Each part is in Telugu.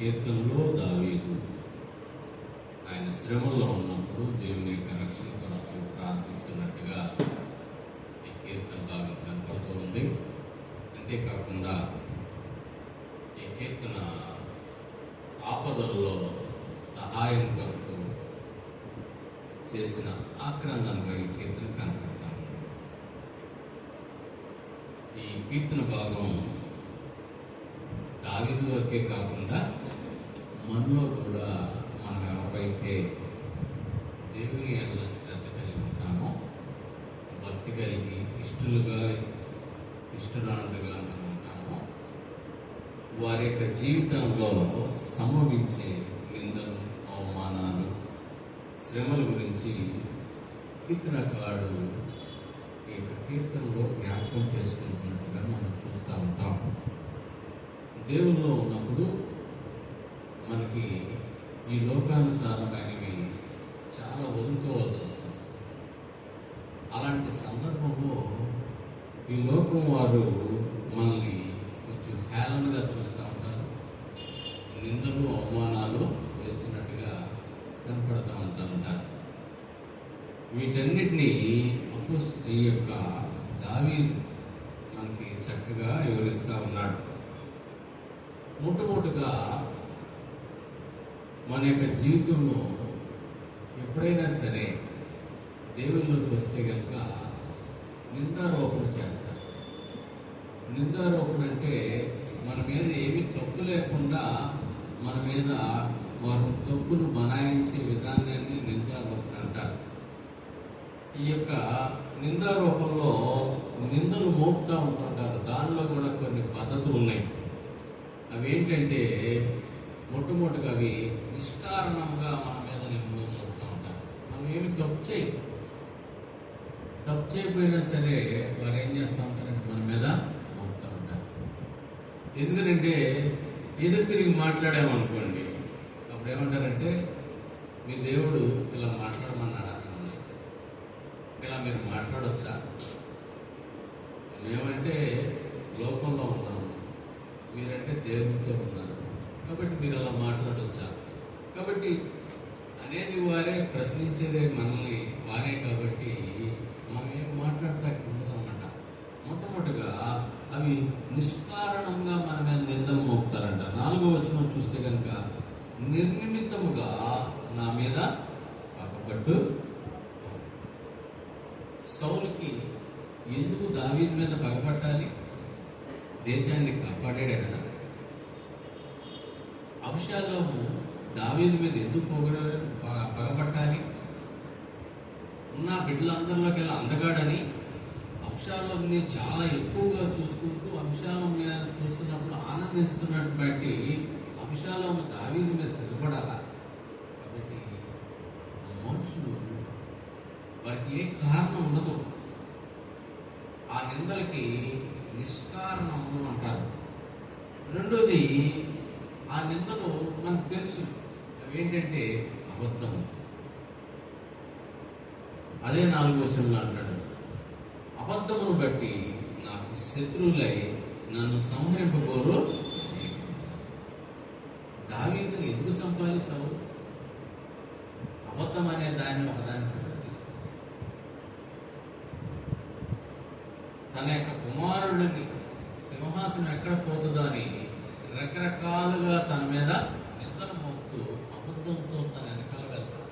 కీర్తనలో దావీదు. ఆయన శ్రమలో ఉన్నప్పుడు దేవుని యొక్క రక్షణ కొరకు ప్రార్థిస్తున్నట్టుగా ఈ కీర్తన బాగా కనపడుతూ ఉంది. అంతేకాకుండా ఈ కీర్తన ఆపదల్లో సహాయం కొరకు చేసిన ఆక్రందనగా ఈ కీర్తన కనపడతాం ఈ కీర్తన భాగం దావిదు వరకే కాకుండా మనలో కూడా మనం ఎవరైతే దేవుని ఎల్ల శ్రద్ధ కలిగి ఉంటామో భక్తి కలిగి ఇష్టలుగా ఇష్టరానులుగా మనం ఉంటామో వారి యొక్క జీవితంలో సంభవించే నిందలు అవమానాలు శ్రమల గురించి కీర్తనకారుడు ఈ యొక్క కీర్తనలో జ్ఞాపకం చేసుకుంటున్నట్టుగా మనం చూస్తూ ఉంటాం. దేవుల్లో ఉన్నప్పుడు మనకి ఈ లోకానుసారమైనవి చాలా వదులుకోవాల్సి వస్తుంది. అలాంటి సందర్భంలో ఈ లోకం వారు మనల్ని కొంచెం హేళనగా చూస్తూ ఉంటారు. నిందలు అవమానాలు వేస్తున్నట్టుగా కనపడుతూ ఉంటారంటారు వీటన్నిటినీ అపోస్- ఈ యొక్క దావి మనకి చక్కగా వివరిస్తూ ఉన్నాడు. మొట్టమొదటిగా మన యొక్క జీవితంలో ఎప్పుడైనా సరే దేవుళ్ళకి వస్తే కనుక నిందారోపణ చేస్తారు. నిందారోపణ అంటే మన మీద ఏమి తప్పు లేకుండా మన మీద వారు తప్పును బనాయించే విధానాన్ని నిందారోపణ అంటారు. ఈ యొక్క నిందారూపంలో నిందలు మోపుతూ ఉంటుంటారు దానిలో కూడా కొన్ని పద్ధతులు ఉన్నాయి. అవి ఏంటంటే మొట్టమొదటిగా అవి నిష్కారణంగా మన మీద నిందలు చెప్తూ ఉంటారు మనం ఏమి తప్పు చేయి తప్పు చేయకపోయినా సరే వారు ఏం చేస్తూ ఉంటారంటే మన మీద మోపుతూ ఉంటారు. ఎందుకంటే ఏదో తిరిగి మాట్లాడామనుకోండి అప్పుడు ఏమంటారంటే మీ దేవుడు ఇలా మాట్లాడమన్నాడు మిమ్మల్ని? ఇలా మీరు మాట్లాడొచ్చా? మేమంటే లోకంలో ఉన్నాం మీరంటే దేవుడితో ఉన్నారు. కాబట్టి మీరు అలా మాట్లాడొచ్చా? కాబట్టి అనేది వారే ప్రశ్నించేదే మనల్ని వారే కాబట్టి మనం ఏం మాట్లాడతా ఉండదన్నమాట. మొట్టమొదటిగా అవి నిష్కారణంగా మన మీద నిందలు మోపుతారంట. నాలుగో వచనం చూస్తే కనుక నిర్నిమిత్తముగా నా మీద పక్కపట్టు సౌలుకి ఎందుకు దావీదు మీద పగపట్టాలి దేశాన్ని కాపాడాడు కదా అంశాలోము మీద మీద ఎందుకు పొగడ పగ- ఉన్న బిడ్డలందరిలోకి వెళ్ళి అందగాడని అంశాలని చాలా ఎక్కువగా చూసుకుంటూ అంశాలం మీద చూస్తున్నప్పుడు ఆనందిస్తున్నట్టు బట్టి అంశాలను దావీదు మీద తిరగబడాలా? కాబట్టి మనుషులు వారికి ఏ కారణం ఉండదు. ఆ నిందలకి నిష్కారణం అంటారు. రెండోది ఆ నిందలు మనకు తెలుసు. ఏంటంటే అబద్ధం అదే నాలుగు వచనంలో అంటాడు. అబద్ధమును బట్టి నాకు శత్రువులై నన్ను సంహరింపబోరు దావీదుని ఎందుకు చంపాలి సౌరు అబద్ధం అనే దాన్ని ఒకదాన్ని తన యొక్క కుమారుడిని సింహాసనం ఎక్కడ పోతుందో అని రకరకాలుగా తన మీద నిందలు మోపుతూ అబద్ధంతో తన వెనకాల వెళ్తాడు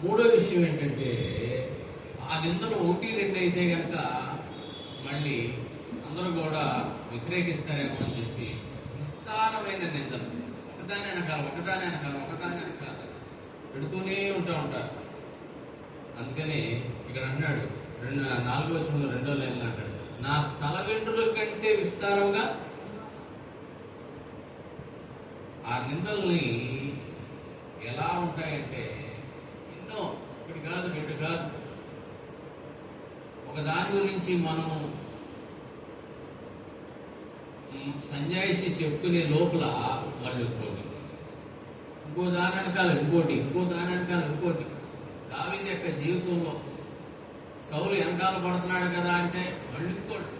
మూడో విషయం ఏంటంటే ఆ నిందలు ఒకటి రెండు అయితే కనుక మళ్ళీ అందరూ కూడా వ్యతిరేకిస్తారేమో అని చెప్పి విస్తారమైన నిందలు. ఒకదాని వెనకాల ఒకదాని వెనకాల ఒకదాని వెనకాల పెడుతూనే ఉంటా ఉంటారు. అందుకని ఇక్కడ అన్నాడు రెండు నాలుగో వచనంలో రెండో లైన్లో అంటాడు నా తల వెంట్రుల కంటే విస్తారంగా ఆ నిందల్ని ఎలా ఉంటాయంటే ఎన్నో ఒకటి కాదు రెండు కాదు ఒకదాని గురించి మనము సంజాయిషి చెప్పుకునే లోపల వాళ్ళు ఇంకోటి. ఇంకో దాని వెనకాల ఇంకోటి ఇంకో దాని వెనకాల ఇంకోటి. దావీదు యొక్క జీవితంలో సౌలు వెనకాల పడుతున్నాడు కదా అంటే మళ్ళీ ఇంకోటి.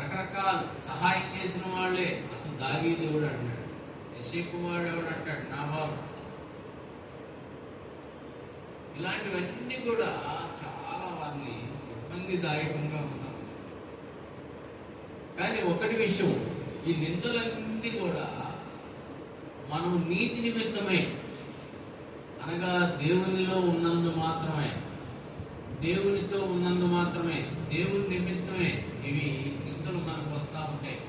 రకరకాల సహాయం చేసిన వాళ్ళే. అసలు దావీ దేవుడు అంటున్నాడు? యశ్వ కుమారుడు ఎవడు అంటాడు? నా బాబు ఇలాంటివన్నీ కూడా చాలా వారిని ఇబ్బందిదాయకంగా ఉన్నారు కానీ ఒకటి విషయం ఈ నిందలన్నీ కూడా మనం నీతి నిమిత్తమే. అనగా దేవునిలో ఉన్నందు మాత్రమే. దేవునితో ఉన్నందు మాత్రమే. దేవుని నిమిత్తమే ఇవి నిందలు మనకు వస్తూ ఉంటాయి.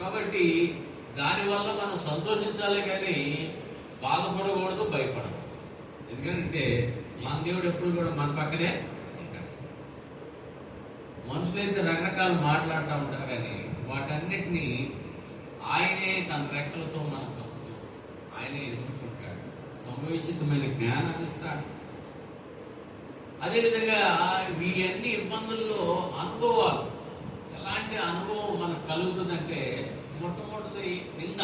కాబట్టి దానివల్ల మనం సంతోషించాలి కానీ బాధపడకూడదు భయపడకూడదు. ఎందుకంటే మన దేవుడు ఎప్పుడు కూడా మన పక్కనే ఉంటాడు. మనుషులైతే రకరకాలు మాట్లాడుతూ ఉంటారు కానీ వాటన్నిటినీ ఆయనే తన రెక్కలతో మనం కప్పుతూ ఆయనే ఎదుర్కొంటాడు. సమయోచితమైన జ్ఞానాన్ని ఇస్తాడు అదేవిధంగా ఇవన్నీ ఇబ్బందుల్లో అనుభవాలు ఎలాంటి అనుభవం మనకు కలుగుతుందంటే మొట్టమొదటి నింద.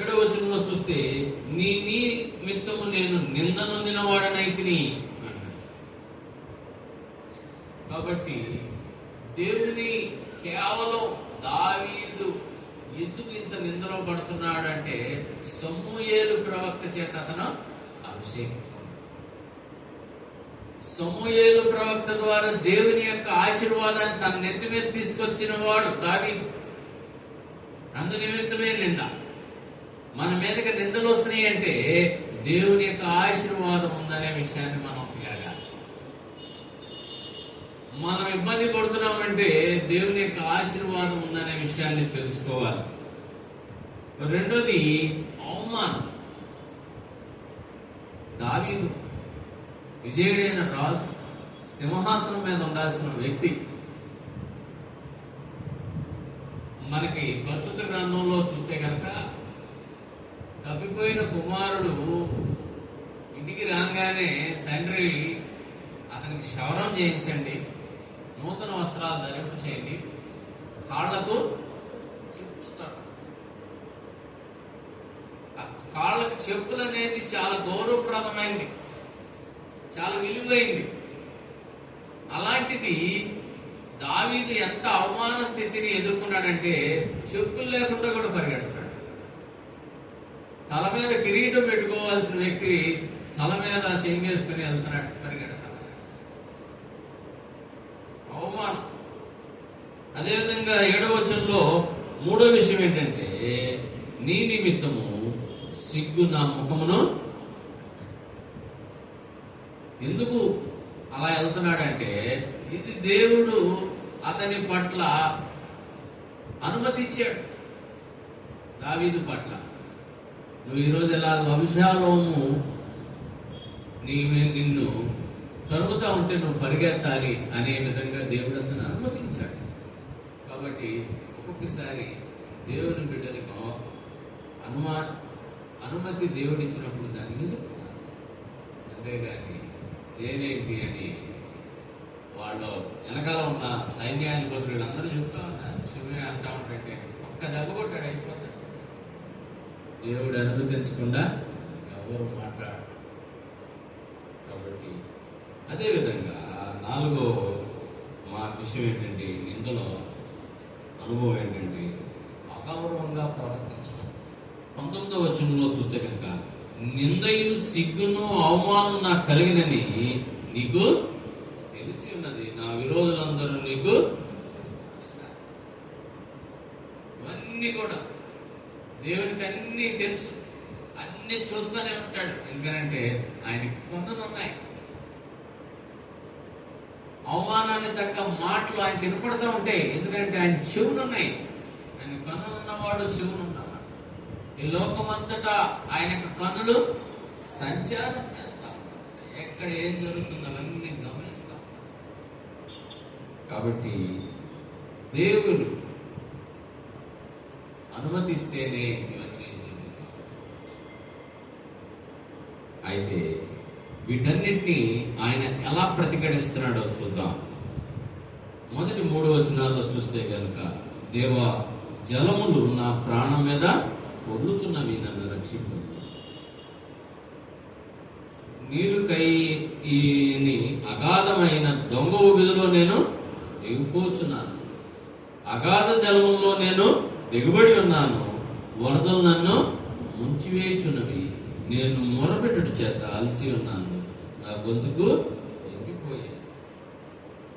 ఏడో వచనంలో చూస్తే నీ నీ మిత్తము నేను నిందనొందిన వాడనైతిని కాబట్టి దేవుని కేవలం దావీదు ఎందుకు ఇంత నిందలో పడుతున్నాడంటే సమూయేలు ప్రవక్త చేత అతను అభిషేకం సమూయేలు ప్రవక్త ద్వారా దేవుని యొక్క ఆశీర్వాదాన్ని తన నెత్తి మీద తీసుకొచ్చిన వాడు దావీదు. అందు నిమిత్తమే నింద. మన మీదకి నిందలు వస్తున్నాయి అంటే దేవుని యొక్క ఆశీర్వాదం ఉందనే విషయాన్ని మనం తెలియాలి మనం ఇబ్బంది పడుతున్నామంటే దేవుని యొక్క ఆశీర్వాదం ఉందనే విషయాన్ని తెలుసుకోవాలి. రెండోది అవమానం. దావీదు విజయుడైన రాజు సింహాసనం మీద ఉండాల్సిన వ్యక్తి. మనకి పరిశుద్ధ గ్రంథంలో చూస్తే కనుక తప్పిపోయిన కుమారుడు ఇంటికి రాగానే తండ్రి అతనికి క్షవరం చేయించండి నూతన వస్త్రాలు ధరింపు చేయండి కాళ్ళకు చెప్పుతాడు కాళ్ళకు చెప్పులు అనేది చాలా గౌరవప్రదమైంది చాలా విలువైంది. అలాంటిది దావీదు ఎంత అవమాన స్థితిని ఎదుర్కొన్నాడంటే చెప్పులు లేకుండా కూడా పరిగెడతాడు. తల మీద కిరీటం పెట్టుకోవాల్సిన వ్యక్తి తల మీద చెంగేసుకుని వెళ్తున్నాడు పరిగెడతాడు. అవమానం. అదేవిధంగా ఏడవ వచనంలో మూడో విషయం ఏంటంటే నీ నిమిత్తము సిగ్గు నా ముఖమును ఎందుకు అలా వెళ్తున్నాడంటే ఇది దేవుడు అతని పట్ల అనుమతించాడు. దావీదు పట్ల. నువ్వు ఈరోజు ఇలా వంశాలోము నీవే నిన్ను తరుగుతూ ఉంటే నువ్వు పరిగెత్తాలి అనే విధంగా దేవుడు అతను అనుమతించాడు. కాబట్టి ఒక్కొక్కసారి దేవుని బిడ్డలకు అనుమా అనుమతి దేవుడిచ్చినప్పుడు దాన్ని మీద అంతేగాని నేనేంటి అని వాళ్ళు వెనకాల ఉన్న సైన్యాధిపతులు అందరూ చెప్తా ఉన్నారు. శివే అంటా ఉంటే ఒక్క దెబ్బ కొట్టాడు అయిపోతాడు దేవుడు అనుమతించకుండా ఎవరు మాట్లాడు కాబట్టి అదేవిధంగా నాలుగో మా విషయం ఏంటంటే నిందలో అనుభవం ఏంటంటే అగౌరవంగా ప్రవర్తించడం. పంతొమ్మిదో వచనంలో చూస్తే కనుక నిందయు సిగ్గును అవమానం నాకు కలిగినని నీకు తెలిసి ఉన్నది. నా విరోధులందరూ నీకు ఇవన్నీ కూడా దేవునికి అన్నీ తెలుసు అన్ని చూస్తూనే ఉంటాడు ఎందుకంటే ఆయనకి కొండలు ఉన్నాయి అవమానాన్ని తగ్గ మాటలు ఆయన తినపడుతూ ఉంటాయి ఎందుకంటే ఆయన చెవులు ఉన్నాయి ఆయన కన్నులు ఉన్నవాడు ఉన్నవాడు ఈ లోకమంతటా ఆయన యొక్క కన్నులు సంచారం చేస్తాం ఎక్కడ ఏం జరుగుతుందో అవన్నీ గమనిస్తాం కాబట్టి దేవుడు అనుమతిస్తేనే ఇవన్నీ అయితే వీటన్నింటినీ ఆయన ఎలా ప్రతిఘటిస్తున్నాడో చూద్దాం. మొదటి మూడు వచనాల్లో చూస్తే కనుక దేవ జలములు నా ప్రాణం మీద పొర్లుచున్నవి నన్ను రక్షింపు. నీరు కై ఈని అగాధమైన దొంగ ఊబిదిలో నేను దిగిపోచున్నాను. అగాధ జలములో నేను దిగుబడి ఉన్నాను. వరదలు నన్ను ముంచివేయుచున్నవి. నేను మొరపెట్టుట చేత అలసి ఉన్నాను. నా గొంతుకు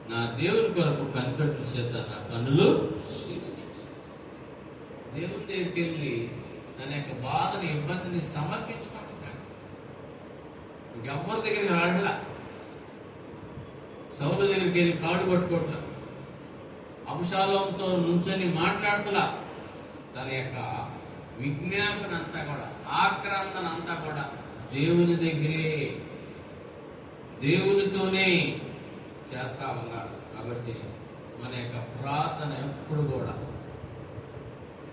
నా దేవుని కొరకు కనిపెట్టు చేత నా కన్నులు దేవుని దగ్గరికి వెళ్ళి తన యొక్క బాధని ఇబ్బందిని సమర్పించుకుంటున్నాడు. ఇంకెవ్వరి దగ్గరికి రాళ్ళ సౌల దగ్గరికి వెళ్ళి కాళ్ళు పట్టుకోవట్లా? అంశాలంతో నుంచొని మాట్లాడుతులా? తన యొక్క విజ్ఞాపన అంతా కూడా ఆక్రాంతన అంతా కూడా దేవుని దగ్గరే. దేవునితోనే చేస్తా ఉన్నారు. కాబట్టి మన యొక్క ప్రార్థన ఎప్పుడు కూడా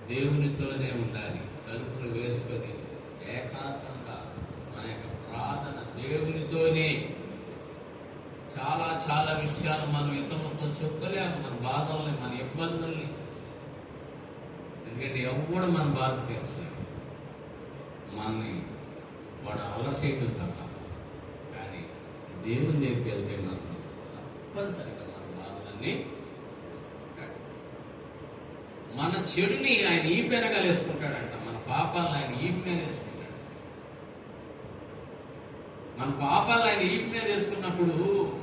దేవునితోనే ఉండాలి. తలుపులు వేసుకొని ఏకాంతంగా మన యొక్క ప్రార్థన దేవునితోనే. చాలా చాలా విషయాలు మనం ఇతరులతో చెప్పలేము. మన బాధల్ని మన ఇబ్బందుల్ని. ఎందుకంటే ఎవడు మన బాధ తెలుసు మనని వాడు అల్లరి తప్ప. కానీ దేవుని దగ్గరికి వెళ్తే మనం తప్పనిసరిగా మన బాధలన్నీ. మన చెడుని ఆయన ఈ పెనగలేసుకుంటాడంట మన పాపాలను ఆయన ఈ మీద వేసుకుంటాడు. మన పాపాలు ఆయన ఈ మీద వేసుకున్నప్పుడు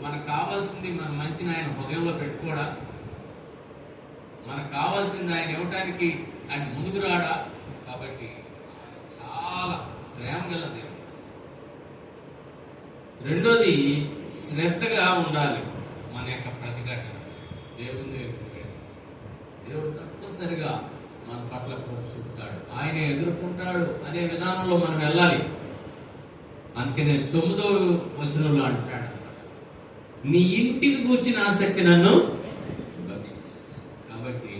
మనకు కావాల్సింది మన మంచిని ఆయన హృదయంలో పెట్టుకోడా? మనకు కావాల్సింది ఆయన ఇవ్వటానికి ఆయన ముందుకు రాడా? కాబట్టి చాలా ప్రేమ గల దేవుడు. రెండోది శ్రద్ధగా ఉండాలి. యొక్క ప్రతిఘటన దేవుని దేవుడు తప్పనిసరిగా మన పట్ల కృప చూపుతాడు. ఆయన ఎదుర్కొంటాడు అనే విధానంలో మనం వెళ్ళాలి. అందుకనే తొమ్మిదో వచనంలో అంటాడు నీ ఇంటిని కూర్చిన ఆసక్తి నన్ను కాబట్టి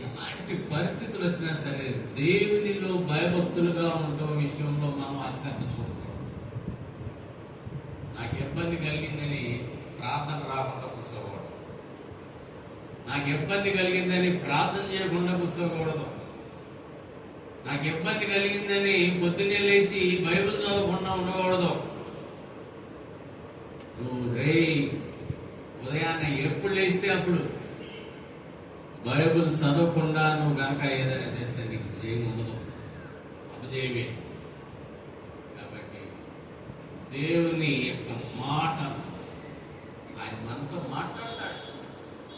ఎలాంటి పరిస్థితులు వచ్చినా సరే దేవునిలో భయభక్తులుగా ఉండటం విషయంలో మనం అశ్రద్ధ చూడకూడదు. నాకు ఇబ్బంది కలిగిందని ప్రార్థన రాకుండా కూర్చోకూడదు. నాకు ఇబ్బంది కలిగిందని ప్రార్థన చేయకుండా కూర్చోకూడదు. నాకు ఇబ్బంది కలిగిందని పొద్దున్నే లేచి బైబిల్ చదవకుండా ఉండకూడదు. నువ్వు రే ఉదయాన్నే ఎప్పుడు లేస్తే అప్పుడు? బైబిల్ చదవకుండా నువ్వు గనక ఏదైనా చేస్తే నీకు జయం ఉండదు. అపజయమే. కాబట్టి దేవుని యొక్క మాట మనతో మాట్లాడతాడు.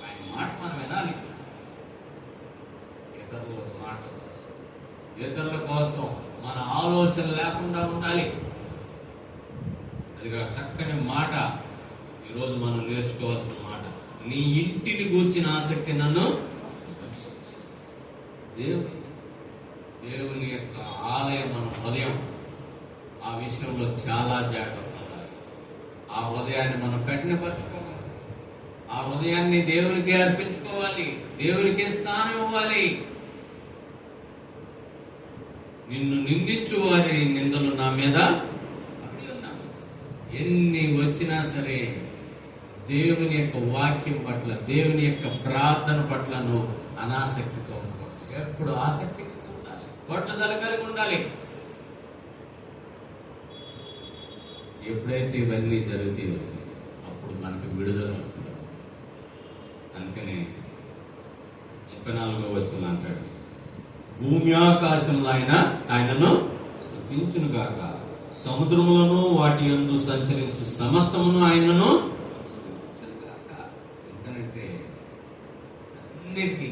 ఆయన మాట మనం వినాలి. ఇతరుల మాట కోసం ఇతరుల కోసం మన ఆలోచన లేకుండా ఉండాలి. అది చక్కని మాట. ఈరోజు మనం నేర్చుకోవాల్సిన మాట. నీ ఇంటిని గూర్చిన ఆసక్తి నన్ను దేవుని దేవుని యొక్క ఆలయం మన హృదయం. ఆ విషయంలో చాలా జాగ్రత్త ఉండాలి. ఆ హృదయాన్ని మనం కఠినపరచుకో ఆ హృదయాన్ని దేవునికి అర్పించుకోవాలి. దేవునికి స్థానం ఇవ్వాలి. నిన్ను నిందించు వారి నిందలు నా మీద ఉన్నాను. ఎన్ని వచ్చినా సరే దేవుని యొక్క వాక్యం పట్ల దేవుని యొక్క ప్రార్థన పట్ల నువ్వు అనాసక్తితో ఉండకూడదు. ఎప్పుడు ఆసక్తి ఉండాలి. పట్టుదల కలిగి ఉండాలి. ఎప్పుడైతే ఇవన్నీ జరుగుతాయో అప్పుడు మనకు విడుదల వస్తుంది. అందుకని ముప్పై నాలుగో వచనం అంటాడు భూమి ఆకాశంలో ఆయన ఆయనను స్తుతించును గాక. సముద్రములను వాటి యందు సంచరించు సమస్తమును ఆయనను ఎందుకంటే అన్నిటికీ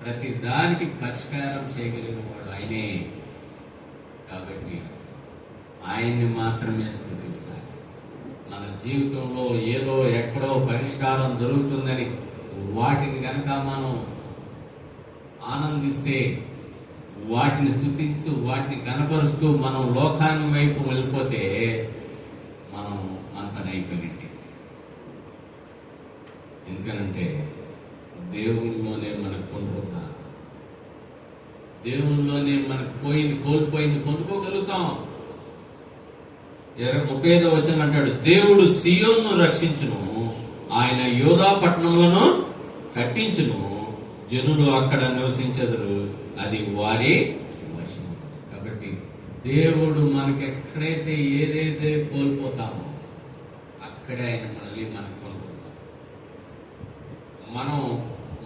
ప్రతి దానికి పరిష్కారం చేయగలిగిన వాడు ఆయనే. కాబట్టి ఆయన్ని మాత్రమే జీవితంలో ఏదో ఎక్కడో పరిష్కారం దొరుకుతుందని వాటిని కనుక మనం ఆనందిస్తే వాటిని స్థుతిస్తూ వాటిని కనపరుస్తూ మనం లోకాన్ని వైపు వెళ్ళిపోతే మనం అంత పని ఎందుకనంటే దేవునిలోనే మనకు పొందుకున్నా దేవునిలోనే మనకు పోయింది కోల్పోయింది పొందుకోగలుగుతాం. ముప్పై ఐదో వచ్చిన అంటాడు దేవుడు సియోన్ను రక్షించును ఆయన యోధా పట్టణములను కట్టించును జనులు అక్కడ నివసించదురు అది వారి వశం కాబట్టి దేవుడు మనకి ఎక్కడైతే ఏదైతే కోల్పోతామో అక్కడే ఆయన మళ్ళీ మనకు కోల్పోతాం. మనం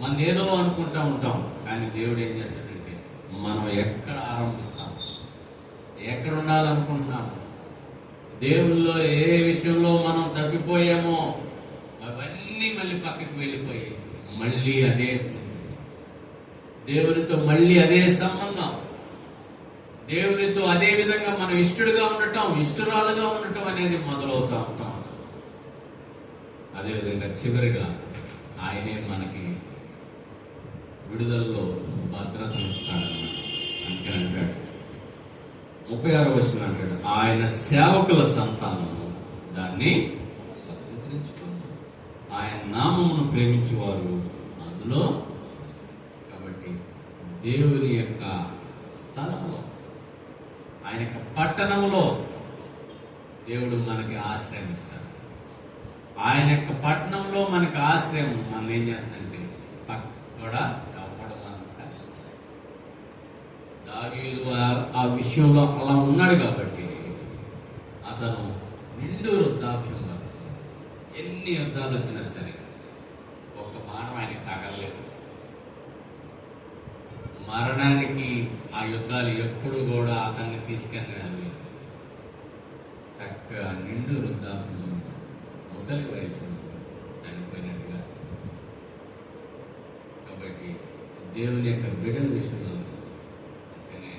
మన ఏదో అనుకుంటా ఉంటాం కానీ దేవుడు ఏం చేస్తాడంటే మనం ఎక్కడ ఆరంభిస్తాం? ఎక్కడ ఉండాలనుకుంటున్నాము? దేవుల్లో ఏ విషయంలో మనం తప్పిపోయామో అవన్నీ మళ్ళీ పక్కకి వెళ్ళిపోయాయి. మళ్ళీ అదే దేవునితో మళ్ళీ అదే సంబంధం. దేవునితో అదే విధంగా మనం ఇష్టడుగా ఉండటం ఇష్టరాలుగా ఉండటం అనేది మొదలవుతా ఉంటాం. అదేవిధంగా చివరిగా ఆయనే మనకి విడుదలలో భద్రత ఇస్తాడని అంటే అంటాడు. ముప్పై ఆరో వచ్చిన అంటాడు ఆయన సేవకుల సంతానము దాన్ని స్వతంత్రించుకున్నారు ఆయన నామమును ప్రేమించేవారు అందులో కాబట్టి దేవుని యొక్క స్థలంలో ఆయన యొక్క పట్టణంలో దేవుడు మనకి ఆశ్రయం ఇస్తాడు. ఆయన యొక్క పట్టణంలో మనకి ఆశ్రయం. మనం ఏం చేస్తుందంటే పక్క కూడా ఎవడు మనం కలిగించలేడు. దావీదు ఆ- విషయంలో అలా ఉన్నాడు కాబట్టి అతను నిండు వృద్ధాప్యంలో ఎన్ని యుద్ధాలు వచ్చినా సరే ఒక్క బాణం ఆయనకి తగలలేదు మరణానికి ఆ యుద్ధాలు ఎప్పుడు కూడా అతన్ని తీసుకెళ్ళలేదు. చక్కగా నిండు వృద్ధాప్యంలో ముసలి వయసు చనిపోయినట్టుగా కాబట్టి దేవుని యొక్క బిడ్డల విషయంలో అందుకనే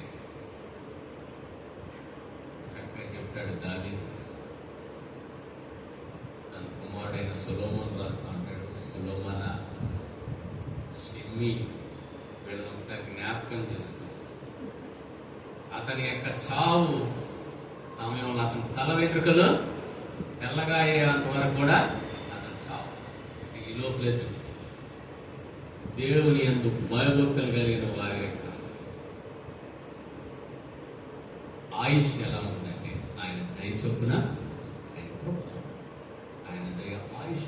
చక్కగా చెప్తాడు దావి తన కుమారుడైన సులోమన్ రాస్తూ ఉంటాడు సులోమన షిమ్మి వీళ్ళని ఒకసారి జ్ఞాపకం చేసుకో అతని యొక్క చావు సమయంలో అతని తల వెంట్రుకలు తెల్లగా అయ్యేంత వరకు కూడా అతని చావు ఈ లోపలే చచ్చిపోయాడు. దేవుని ఎందు లేదు వారి యొక్క ఆయుష్ ఎలా ఉందంటే ఆయన దయ చొప్పున ఆయన కృప చొప్పున ఆయన దయ ఆయుష్